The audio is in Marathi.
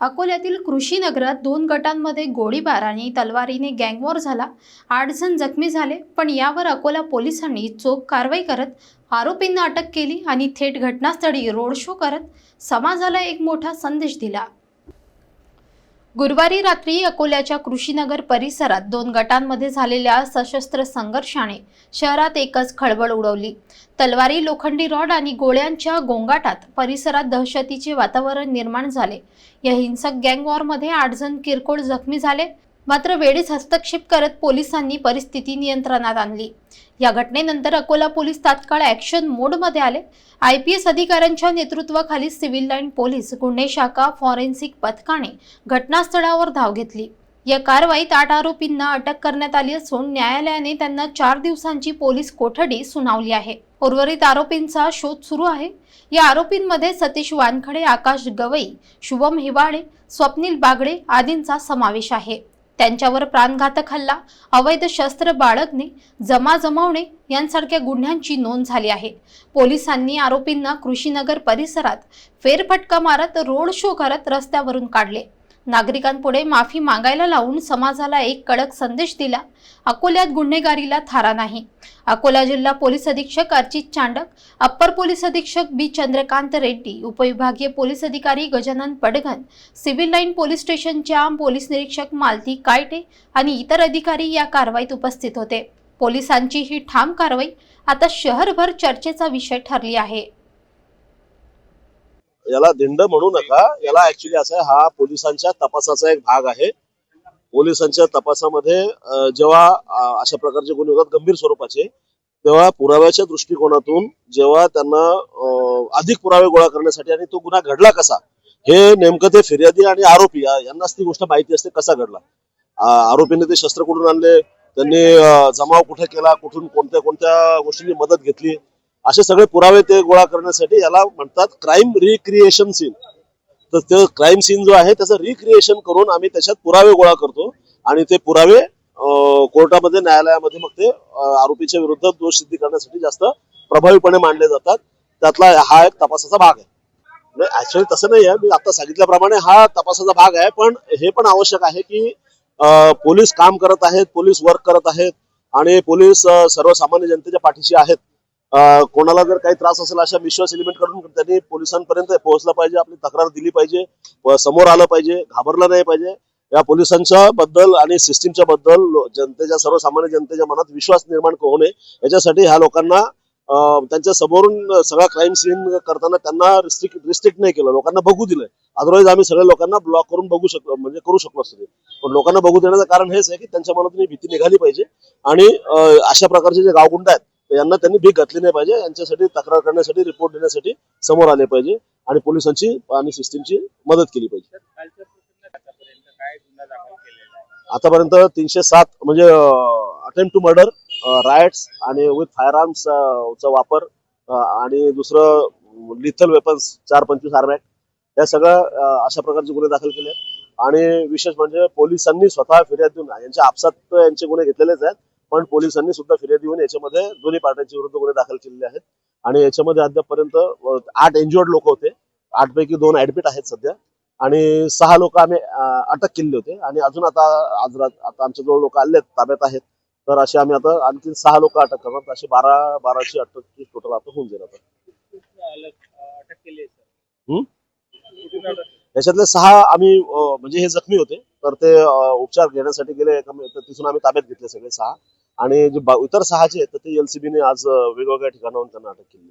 अकोल्यातील कृषीनगरात दोन गटांमध्ये गोळीबार आणि तलवारीने गँगवॉर झाला. आठ जण जखमी झाले पण यावर अकोला पोलिसांनी चोख कारवाई करत आरोपींना अटक केली आणि थेट घटनास्थळी रोड शो करत समाजाला एक मोठा संदेश दिला. गुरुवारी रात्री अकोल्याच्या कृषीनगर परिसरात दोन गटांमध्ये झालेल्या सशस्त्र संघर्षाने शहरात एकच खळबळ उडवली. तलवारी लोखंडी रॉड आणि गोळ्यांच्या गोंगाटात परिसरात दहशतीचे वातावरण निर्माण झाले. या हिंसक गँगवॉरमध्ये आठ जण किरकोळ जखमी झाले. मात्र वेळीच हस्तक्षेप करत पोलिसांनी परिस्थिती नियंत्रणात आणली. या घटनेनंतर अकोला पोलीस तात्काळ ॲक्शन मोडमध्ये आले. आय पी एस अधिकाऱ्यांच्या नेतृत्वाखाली सिव्हिल लाईन पोलीस गुन्हे शाखा फॉरेन्सिक पथकाने घटनास्थळावर धाव घेतली. या कारवाईत आठ आरोपींना अटक करण्यात आली असून न्यायालयाने त्यांना चार दिवसांची पोलीस कोठडी सुनावली आहे. उर्वरित आरोपींचा शोध सुरू आहे. या आरोपींमध्ये सतीश वानखडे आकाश गवई शुभम हिवाळे स्वप्नील बागडे आदींचा समावेश आहे. त्यांच्यावर प्राणघातक हल्ला अवैध शस्त्र बाळगणे जमा जमावणे यांसारख्या गुन्ह्यांची नोंद झाली आहे. पोलिसांनी आरोपींना कृषीनगर परिसरात फेरफटका मारत रोड शो करत रस्त्यावरून काढले. नागरिकांपुढे माफी मागायला लावून समाजाला एक कडक संदेश दिला. अकोल्यात गुन्हेगारीला थारा नाही. अकोला जिल्हा पोलीस अधीक्षक अर्चित चांडक अप्पर पोलीस अधीक्षक बी चंद्रकांत रेड्डी उपविभागीय पोलीस अधिकारी Gajanan Padghan civil line police स्टेशनच्या पोलीस निरीक्षक मालती कायटे आणि इतर अधिकारी या कारवाईत उपस्थित होते. पोलिसांची ही ठाम कारवाई आता शहरभर चर्चेचा विषय ठरली आहे. याला दिंड म्हणू नका. याला ऍक्च्युली असं हा पोलिसांच्या तपासाचा एक भाग आहे. पोलिसांच्या तपासामध्ये जेव्हा अशा प्रकारचे गुन्हे होतात गंभीर स्वरूपाचे तेव्हा पुराव्याच्या दृष्टिकोनातून जेव्हा त्यांना अधिक पुरावे गोळा करण्यासाठी आणि तो गुन्हा घडला कसा हे नेमकं ते फिर्यादी आणि आरोपी यांनाच ती गोष्ट माहिती असते कसा घडला. आरोपीने ते शस्त्र कुठून आणले त्यांनी जमाव कुठे केला कुठून कोणत्या कोणत्या गोष्टींची मदत घेतली असे सगळे पुरावे ते गोळा करण्यासाठी याला म्हणतात क्राईम रिक्रिएशन सीन तर ते क्राईम सीन जो आहे त्याचं रिक्रिएशन करून आम्ही त्याच्यात पुरावे गोळा करतो. आणि ते पुरावे कोर्टामध्ये न्यायालयामध्ये मग ते आरोपीच्या विरुद्ध दोष सिद्धी करण्यासाठी जास्त प्रभावीपणे मांडले जातात. त्यातला हा एक तपासाचा भाग आहे. ऍक्च्युअली तसं नाही आहे. मी आता सांगितल्याप्रमाणे हा तपासाचा भाग आहे पण हे पण आवश्यक आहे की पोलीस काम करत आहेत पोलीस वर्क करत आहेत. आणि पोलीस सर्वसामान्य जनतेच्या पाठीशी आहेत. कोणाला जर काही त्रास असेल अशा विश्वास एलिमेंटकडून त्यांनी पोलिसांपर्यंत पोहोचला पाहिजे आपली तक्रार दिली पाहिजे समोर आलं पाहिजे घाबरलं नाही पाहिजे. या पोलिसांच्या बद्दल आणि सिस्टीमच्या बद्दल जनतेच्या सर्वसामान्य जनतेच्या मनात विश्वास निर्माण होऊ नये. याच्यासाठी ह्या लोकांना त्यांच्या समोरून सगळा क्राईम सीन करताना त्यांना रिस्ट्रिक्ट रिस्ट्रिक्ट नाही केलं. लोकांना बघू दिलं अदरवाईज आम्ही सगळ्या लोकांना ब्लॉक करून बघू शकलो म्हणजे करू शकलो असतो पण लोकांना बघू देण्याचं कारण हेच आहे की त्यांच्या मनातून ही भीती निघाली पाहिजे. आणि अशा प्रकारचे जे गावगुंड आहेत यांना त्यांनी भीक घातली नाही पाहिजे. यांच्यासाठी तक्रार करण्यासाठी रिपोर्ट देण्यासाठी समोर आले पाहिजे आणि पोलिसांची आणि सिस्टीमची मदत केली पाहिजे. आतापर्यंत तीनशे सात म्हणजे अटेम्प्ट टू मर्डर रायट्स आणि विथ फायर आर्म्स चा वापर आणि दुसरं लिथल वेपन्स चार पंचवीस आर्मॅट या सगळ्या अशा प्रकारचे गुन्हे दाखल केले आहेत. आणि विशेष म्हणजे पोलिसांनी स्वतः फिर्याद देऊन यांच्या आपसात यांचे गुन्हे घेतलेलेच आहेत. पण पोलिसांनी सुद्धा फिर्यादी देऊन याच्यामध्ये दोन्ही पार्ट्यांच्या विरुद्ध गुन्हे दाखल केलेले आहेत. आणि याच्यामध्ये अद्यापपर्यंत आठ एन्ज्युअर्ड लोक होते. आठ पैकी दोन ऍडमिट आहेत सध्या. आणि सहा लोक आम्ही अटक केलेले होते. आणि अजून आता आज आता आमच्या जवळ लोक आले आहेत ताब्यात आहेत. तर असे आम्ही आता आणखी सहा लोक अटक करणार. असे बारा बाराशे अटक टोटल आता होऊन जाईल आता. अटक केली हम्म? याच्यातले सहा आम्ही म्हणजे हे जखमी होते. तर ते उपचार घेण्यासाठी गेले. तिथून आम्ही ताब्यात घेतले सगळे सहा. आणि जे इतर सहा जे आहेत तर ते एलसीबीने आज वेगवेगळ्या ठिकाणाहून त्यांना अटक केली